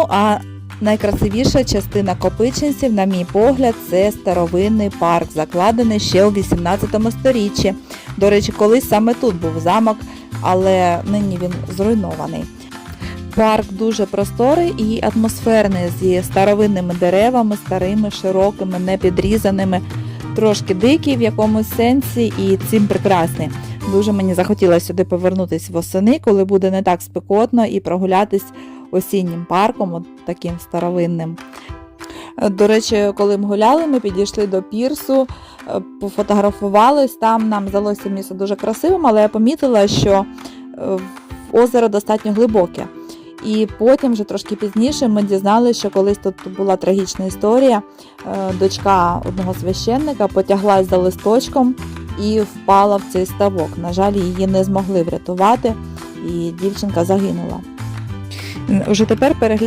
Ну а найкрасивіша частина Копичинців, на мій погляд, це старовинний парк, закладений ще у 18 сторіччі. До речі, колись саме тут був замок, але нині він зруйнований. Парк дуже просторий і атмосферний зі старовинними деревами, старими, широкими, непідрізаними, трошки дикий в якомусь сенсі і цим прекрасний. Дуже мені захотілося сюди повернутися восени, коли буде не так спекотно, і прогулятись осіннім парком, от таким старовинним. Е, До речі, коли ми гуляли, ми підійшли до пірсу, е, пофотографувались. Там нам здалося місце дуже красивим, але я помітила, що е, озеро достатньо глибоке. І потім, вже трошки пізніше, ми дізналися, що колись тут була трагічна історія. Дочка одного священника потяглась за листочком і впала в цей ставок. На жаль, її не змогли врятувати, і дівчинка загинула. Уже тепер переглядаю